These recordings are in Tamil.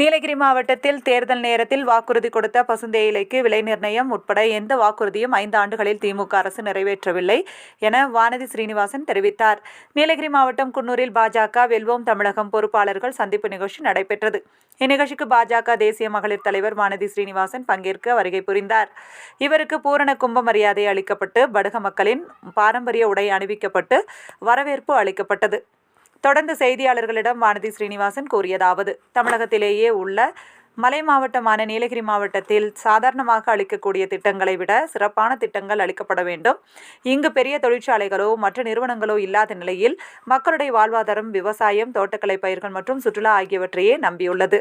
நீலகிரி மாவட்டத்தில் தேர்தல் நேரத்தில் வாக்குறுதி கொடுத்த பசுந்தேயிலைக்கு விலை நிர்ணயம் உட்பட எந்த வாக்குறுதியும் ஐந்து ஆண்டுகளில் திமுக அரசு நிறைவேற்றவில்லை என வானதி ஸ்ரீனிவாசன் தெரிவித்தார். நீலகிரி மாவட்டம் குன்னூரில் பாஜக வெல்வோம் தமிழகம் பொறுப்பாளர்கள் சந்திப்பு நிகழ்ச்சி நடைபெற்றது. இந்நிகழ்ச்சிக்கு பாஜக தேசிய மகளிர் தலைவர் வானதி ஸ்ரீனிவாசன் பங்கேற்க வருகை புரிந்தார். இவருக்கு பூரண கும்ப மரியாதை அளிக்கப்பட்டு படுக மக்களின் பாரம்பரிய உடை அணிவிக்கப்பட்டு வரவேற்பு அளிக்கப்பட்டது. தொடர்ந்து செய்தியாளர்களிடம் வானதி ஸ்ரீனிவாசன் கூறியதாவது தமிழகத்திலேயே உள்ள மலை மாவட்டமான நீலகிரி மாவட்டத்தில் சாதாரணமாக அளிக்கக்கூடிய திட்டங்களை விட சிறப்பான திட்டங்கள் அளிக்கப்பட வேண்டும். இங்கு பெரிய தொழிற்சாலைகளோ மற்ற நிறுவனங்களோ இல்லாத நிலையில் மக்களுடைய வாழ்வாதாரம் விவசாயம் தோட்டக்கலை பயிர்கள் மற்றும் சுற்றுலா ஆகியவற்றையே நம்பியுள்ளது.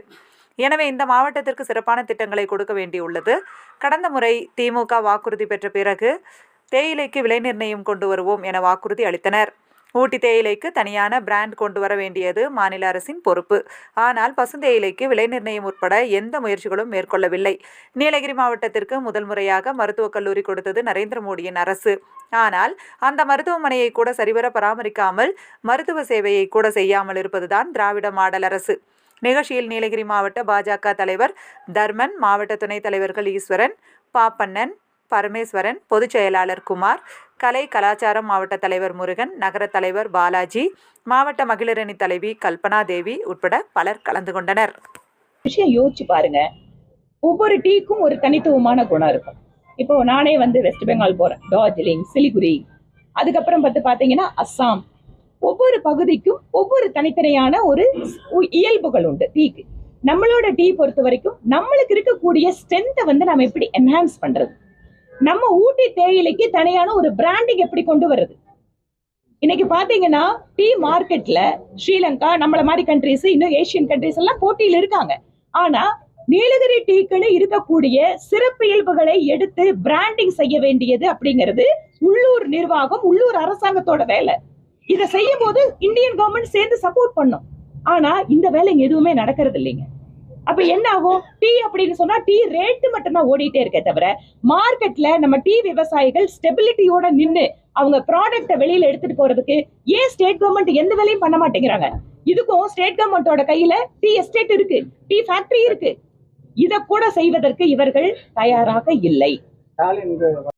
எனவே இந்த மாவட்டத்திற்கு சிறப்பான திட்டங்களை கொடுக்க வேண்டியுள்ளது. கடந்த முறை திமுக வாக்குறுதி பெற்ற பிறகு தேயிலைக்கு விலை நிர்ணயம் கொண்டு வருவோம் என வாக்குறுதி அளித்தனர். ஊட்டி தேயிலைக்கு தனியான பிராண்ட் கொண்டு வர வேண்டியது மாநில அரசின் பொறுப்பு. ஆனால் பசுந்தேயிலைக்கு விலை நிர்ணயம் உட்பட எந்த முயற்சிகளும் மேற்கொள்ளவில்லை. நீலகிரி மாவட்டத்திற்கு முதல் முறையாக மருத்துவக் கல்லூரி கொடுத்தது நரேந்திர மோடியின் அரசு. ஆனால் அந்த மருத்துவமனையை கூட சரிவர பராமரிக்காமல் மருத்துவ சேவையை கூட செய்யாமல் இருப்பதுதான் திராவிட மாடல் அரசு. நிகழ்ச்சியில் நீலகிரி மாவட்ட பாஜக தலைவர் தர்மன் மாவட்ட துணைத் தலைவர்கள் ஈஸ்வரன் பாப்பண்ணன் பரமேஸ்வரன் பொதுச் செயலாளர் குமார் கலை கலாச்சாரம் மாவட்ட தலைவர் முருகன் நகர தலைவர் பாலாஜி மாவட்ட மகளிரணி தலைவி கல்பனா தேவி உட்பட பலர் கலந்து கொண்டனர். விஷயம் யோசிச்சு பாருங்க. ஒவ்வொரு டீக்கும் ஒரு தனித்துவமான குணம் இருக்கும். இப்போ நானே வந்து வெஸ்ட் பெங்கால் போறேன். டார்ஜிலிங் சிலிகுரி அதுக்கப்புறம் பார்த்து பார்த்தீங்கன்னா அஸ்ஸாம் ஒவ்வொரு பகுதிக்கும் ஒவ்வொரு தனித்தனியான ஒரு இயல்புகள் உண்டு டீக்கு. நம்மளோட டீ பொறுத்த வரைக்கும் நம்மளுக்கு இருக்கக்கூடிய ஸ்ட்ரென்த்தை வந்து நம்ம எப்படி என்ஹான்ஸ் பண்றது? நம்ம ஊட்டி தேயிலைக்கு தனியான ஒரு பிராண்டிங் எப்படி கொண்டு வருது? இன்னைக்கு பாத்தீங்கன்னா டீ மார்க்கெட்ல ஸ்ரீலங்கா நம்மள மாதிரி கண்ட்ரிஸ் இன்னும் ஏசியன் கண்ட்ரிஸ் எல்லாம் போட்டியில் இருக்காங்க. ஆனா நீலகிரி டீக்குன்னு இருக்கக்கூடிய சிறப்பு இயல்புகளை எடுத்து பிராண்டிங் செய்ய வேண்டியது அப்படிங்கிறது உள்ளூர் நிர்வாகம் உள்ளூர் அரசாங்கத்தோட வேலை. இதை செய்யும் போது இந்தியன் கவர்மெண்ட் சேர்ந்து சப்போர்ட் பண்ணும். ஆனா இந்த வேலை எதுவுமே நடக்கிறது இல்லைங்க. அப்ப என்ன ஆகும்? டீ அப்படின்னு சொன்னா டீ ரேட்டு மட்டும்தான் ஓடிட்டே இருக்கே தவிர மார்க்கெட்ல நம்ம டீ விவசாயிகள் ஸ்டெபிலிட்டியோட நின்னு அவங்க ப்ராடக்ட வெளியில எடுத்துட்டு போறதுக்கு ஏன் ஸ்டேட் கவர்மெண்ட் எந்த வேலையும் பண்ண மாட்டேங்கிறாங்க? இதுக்கும் ஸ்டேட் கவர்மெண்டோட கையில டீ எஸ்டேட் இருக்கு டீ ஃபேக்டரி இருக்கு. இத கூட செய்வதற்கு இவர்கள் தயாராக இல்லை.